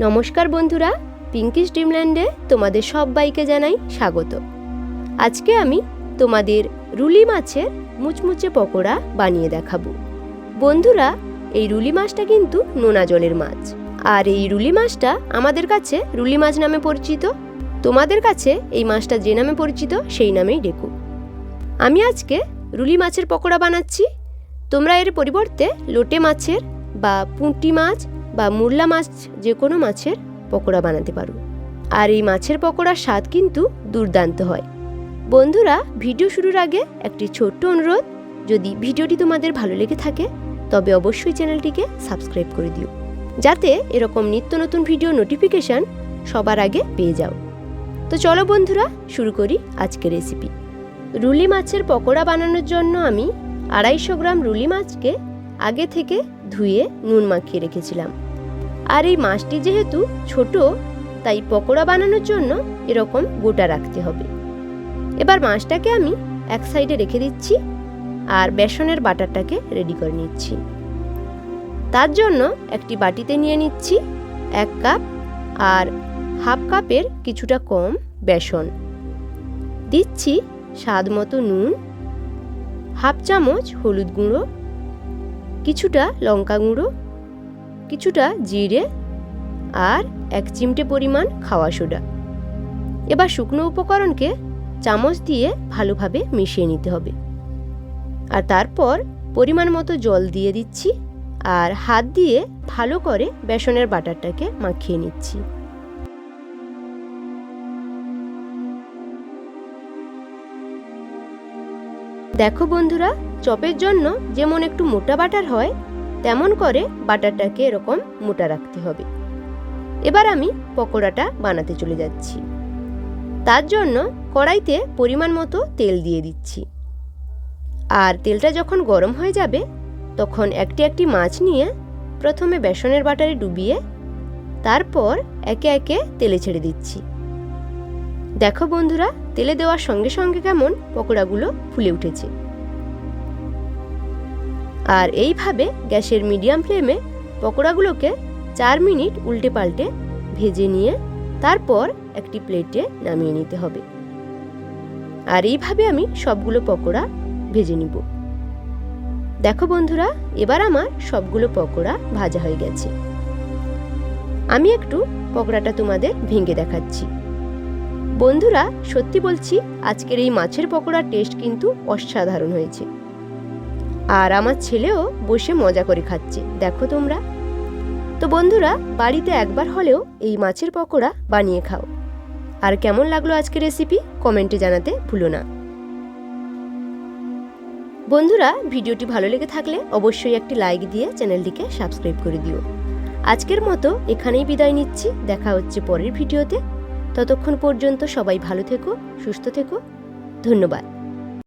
নমস্কার বন্ধুরা পিঙ্কিশ ড্রিমল্যান্ডে তোমাদের সবাইকে জানাই স্বাগত। আজকে আমি তোমাদের রুলি মাছের মুচমুচে পকোড়া বানিয়ে দেখাবো। বন্ধুরা, এই রুলি মাছটা কিন্তু নোনা জলের মাছ। আর এই রুলি মাছটা আমাদের কাছে রুলি মাছ নামে পরিচিত। তোমাদের কাছে এই মাছটা যে নামে পরিচিত, সেই নামেই ডেকো। আমি আজকে রুলি মাছের পকোড়া বানাচ্ছি। তোমরা এর পরিবর্তে লোটে মাছের বা পুঁটি মাছ বা মুরলা মাছ, যে কোনো মাছের পকোড়া বানাতে পারো। আর এই মাছের পকোড়ার স্বাদ কিন্তু দুর্দান্ত হয়। বন্ধুরা, ভিডিও শুরুর আগে একটি ছোট্ট অনুরোধ, যদি ভিডিওটি তোমাদের ভালো লেগে থাকে, তবে অবশ্যই চ্যানেলটিকে সাবস্ক্রাইব করে দিও। যাতে এরকম নিত্য নতুন ভিডিও নোটিফিকেশান সবার আগে পেয়ে যাও। তো চলো বন্ধুরা, শুরু করি আজকের রেসিপি রুলি মাছের পকোড়া বানানোর জন্য আমি আড়াইশো গ্রাম রুলি মাছকে আগে থেকে ধুয়ে নুন মাখিয়ে রেখেছিলাম। আর এই মাছটি যেহেতু ছোট, তাই পকোড়া বানানোর জন্য এরকম গোটা রাখতে হবে। এবার মাছটাকে আমি এক সাইডে রেখে দিচ্ছি আর বেসনের বাটারটাকে রেডি করে নিচ্ছি। তার জন্য একটি বাটিতে নিয়ে নিচ্ছি এক কাপ আর হাফ কাপের কিছুটা কম বেসন। দিচ্ছি স্বাদ মতো নুন, হাফ চামচ হলুদ গুঁড়ো, কিছুটা লঙ্কা গুঁড়ো কিছুটা জিরে আর এক চিমটে পরিমাণ খাওয়া সোডা। এবার শুকনো উপকরণকে চামচ দিয়ে ভালোভাবে মিশিয়ে নিতে হবে। আর তারপর পরিমাণ মতো জল দিয়ে দিচ্ছি আর হাত দিয়ে ভালো করে বেসনের বাটারটাকে মাখিয়ে নিচ্ছি। দেখো বন্ধুরা, চপের জন্য যেমন একটু মোটা বাটার হয় তেমন করে বাটারটাকে এরকম মোটা রাখতে হবে। এবার আমি পকোড়াটা বানাতে চলে যাচ্ছি। তার জন্য কড়াইতে পরিমাণ মতো তেল দিয়ে দিচ্ছি। আর তেলটা যখন গরম হয়ে যাবে, তখন একটি একটি মাছ নিয়ে প্রথমে বেসনের বাটারে ডুবিয়ে তারপর একে একে তেলে ছেড়ে দিচ্ছি। দেখো বন্ধুরা, তেলে দেওয়ার সঙ্গে সঙ্গে কেমন পকোড়াগুলো ফুলে উঠেছে। আর এইভাবে গ্যাসের মিডিয়াম ফ্লেমে পকোড়াগুলোকে চার মিনিট উল্টে পাল্টে ভেজে নিয়ে তারপর একটি প্লেটে নামিয়ে নিতে হবে। আর এইভাবে আমি সবগুলো পকোড়া ভেজে নিব। দেখো বন্ধুরা, এবার আমার সবগুলো পকোড়া ভাজা হয়ে গেছে। আমি একটু পকোড়াটা তোমাদের ভেঙে দেখাচ্ছি। বন্ধুরা, সত্যি বলছি, আজকের এই মাছের পকোড়ার টেস্ট কিন্তু অসাধারণ হয়েছে। আর আমার ছেলেও বসে মজা করে খাচ্ছে। দেখো তোমরা। তো বন্ধুরা, বাড়িতে একবার হলেও এই মাছের পকোড়া বানিয়ে খাও। আর কেমন লাগল আজকের রেসিপি কমেন্টে জানাতে ভুলো না। বন্ধুরা, ভিডিওটি ভালো লেগে থাকলে অবশ্যই একটি লাইক দিয়ে চ্যানেলটিকে সাবস্ক্রাইব করে দিও। আজকের মতো এখানেই বিদায় নিচ্ছি। দেখা হচ্ছে পরের ভিডিওতে। ততক্ষণ পর্যন্ত সবাই ভালো থেকো, সুস্থ থেকো। ধন্যবাদ।